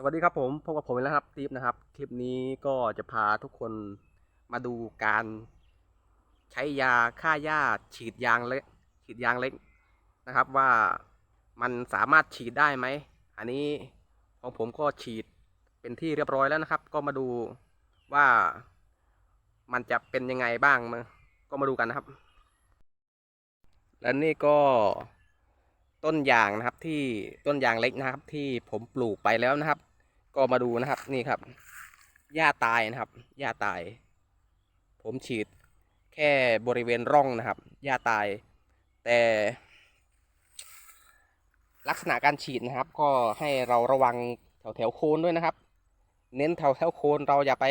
สวัสดีครับผมพบกับผมอีกแล้วครับทีฟนะครับ คลิปนี้ก็จะพาทุกคนมาดูการใช้ยาฆ่าหญ้าฉีดยางเล็กฉีดยางเล็กนะครับว่ามันสามารถฉีดได้ไหม อันนี้ของผมก็ฉีดเป็นที่เรียบร้อยแล้วนะครับ ก็มาดูว่ามันจะเป็นยังไงบ้างมาก็มาดูกันนะครับ และนี่ก็ ต้นยางนะครับที่ต้นยางเล็กนะครับ ที่ผมปลูกไปแล้วนะครับ ก็มาดูนะครับนี่ครับหญ้าตายนะครับหญ้าตาย ผมฉีดแค่บริเวณร่องนะครับหญ้าตาย แต่ ลักษณะการฉีดนะครับ ก็ให้เราระวังแถวแถวโคนด้วยนะครับ เน้นแถวแถวโคนเราอย่าไป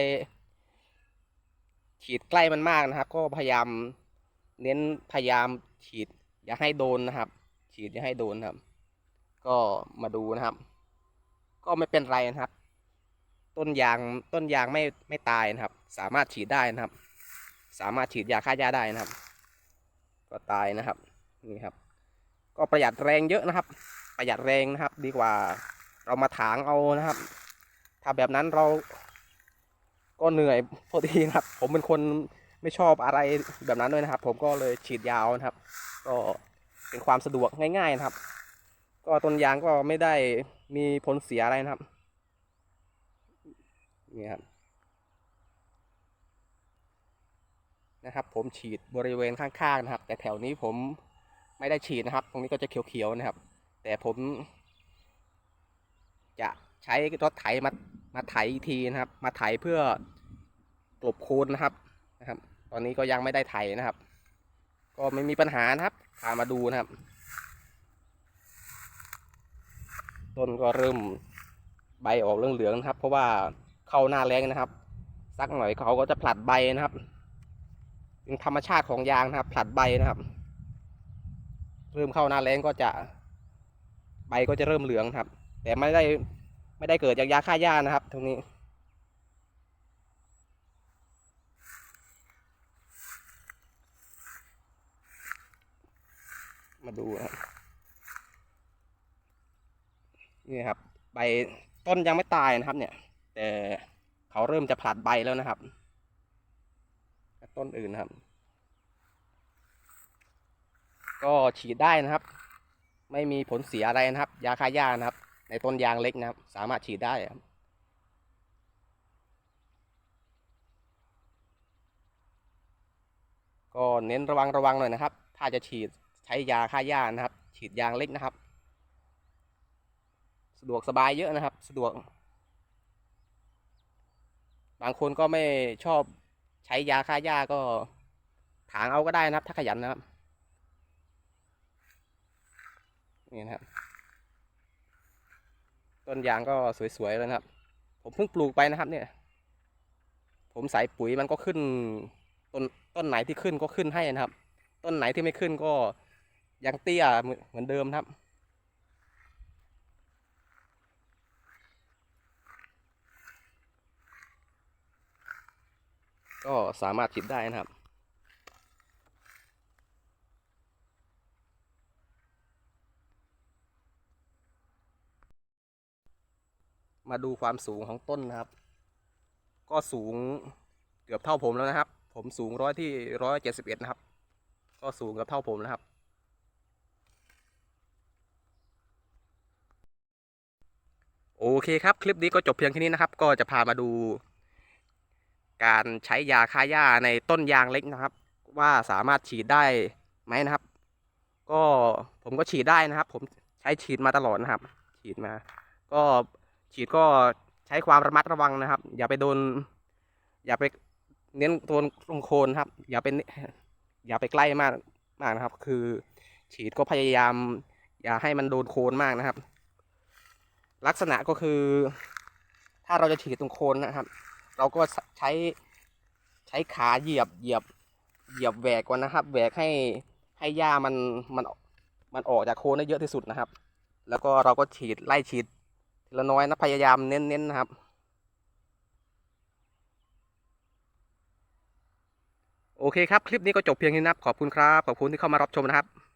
ฉีดใกล้มันมากนะครับ ก็พยายามเน้นพยายามฉีดอย่าให้โดนนะครับ ฉีดอย่าให้โดนครับ ก็มาดูนะครับ ก็ไม่เป็นไรนะครับ ต้นยางต้นยางไม่ไม่ตายนะครับ สามารถฉีดได้นะครับ สามารถฉีดยาฆ่าหญ้าได้นะครับ ก็ตายนะครับนี่ครับ ก็ประหยัดแรงเยอะนะครับ ประหยัดแรงนะครับ ดีกว่าเรามาถางเอานะครับ ถ้าแบบนั้นเราก็เหนื่อยพอดีนะครับ ผมเป็นคนไม่ชอบอะไรแบบนั้นด้วยนะครับ ผมก็เลยฉีดยาวนะครับ ก็ เป็นความสะดวกง่ายๆนะครับ ก็ต้นยางก็ไม่ได้มีผลเสียอะไรนะครับนี่ครับนะครับ ผมฉีดบริเวณข้างๆนะครับ แต่แถวนี้ผมไม่ได้ฉีดนะครับ ตรงนี้ก็จะเขียวๆนะครับ แต่ผม จะใช้รถไถมามาไถอีกทีนะครับ มาไถเพื่อกลบโคนนะครับนะครับ ตอนนี้ก็ยังไม่ได้ไถนะครับ ก็ไม่มีปัญหานะครับพามาดูนะครับ ต้นก็เริ่มใบออกเหลืองๆนะครับ เพราะว่าเข้าหน้าแรงนะครับสักหน่อยเขาก็จะผลัดใบนะครับเป็นธรรมชาติของยางนะครับผลัดใบนะครับ เริ่มเข้าหน้าแรงก็จะใบก็จะเริ่มเหลืองครับ แต่ไม่ได้ไม่ได้เกิดจากยาฆ่าหญ้านะครับ ตรงนี้ มาดูครับนี่ครับ ใบต้นยังไม่ตายนะครับ เนี่ย แต่เขาเริ่มจะผลัดใบแล้วนะครับ ต้นอื่นนะครับ ก็ฉีดได้นะครับ ไม่มีผลเสียอะไรนะครับ ยาฆ่าหญ้านะครับ ในต้นยางเล็กนะครับ สามารถฉีดได้ครับก็เน้นระวังระวังหน่อยนะครับ ถ้าจะฉีด ใช้ยาฆ่าหญ้านะครับ ฉีดยางเล็กนะครับ สะดวกสบายเยอะนะครับ สะดวก บางคนก็ไม่ชอบใช้ยาฆ่าหญ้าก็ถางเอาก็ได้นะครับ ถ้าขยันนะครับนี่นะครับ ต้นยางก็สวยๆแล้วนะครับ ผมเพิ่งปลูกไปนะครับ เนี่ย ผมใส่ปุ๋ยมันก็ขึ้น ต้นต้นไหนที่ขึ้นก็ขึ้นให้นะครับ ต้นไหนที่ไม่ขึ้นก็ ยังเตี้ยเหมือนเหมือนเดิมนะครับ ก็สามารถฉีดได้นะครับมาดูความสูงของต้นนะครับ ก็สูงเกือบเท่าผมแล้วนะครับ ผมสูงร้อยที่ร้อยเจ็ดสิบเอ็ดนะครับ ก็สูงเกือบเท่าผมนะครับ โอเคครับ คลิปนี้ก็จบเพียงแค่นี้นะครับ ก็จะพามาดู การใช้ยาฆ่าหญ้าในต้นยางเล็กนะครับ ว่าสามารถฉีดได้ไหมนะครับ ก็ผมก็ฉีดได้นะครับ ผมใช้ฉีดมาตลอดนะครับ ฉีดมา ก็ฉีดก็ใช้ความระมัดระวังนะครับ อย่าไปโดน อย่าไปเน้นโดนตรงโคนครับ อย่าเป็นอย่าไปใกล้มากมากนะครับ คือฉีดก็พยายาม อย่าให้มันโดนโคนมากนะครับ ลักษณะก็คือ ถ้าเราจะฉีดตรงโคนนะครับ เราก็ใช้ใช้ขาเหยียบเหยียบเหยียบแหวกก่อนนะครับแหวกให้ให้หญ้ามันมันมันออกจากโคนได้เยอะที่สุดนะครับ แล้วก็เราก็ฉีดไล่ฉีดทีละน้อยนะพยายามเน้นๆนนะครับ โอเคครับ คลิปนี้ก็จบเพียงนี้นะครับ ขอบคุณครับ ขอบคุณที่เข้ามารับชมนะครับ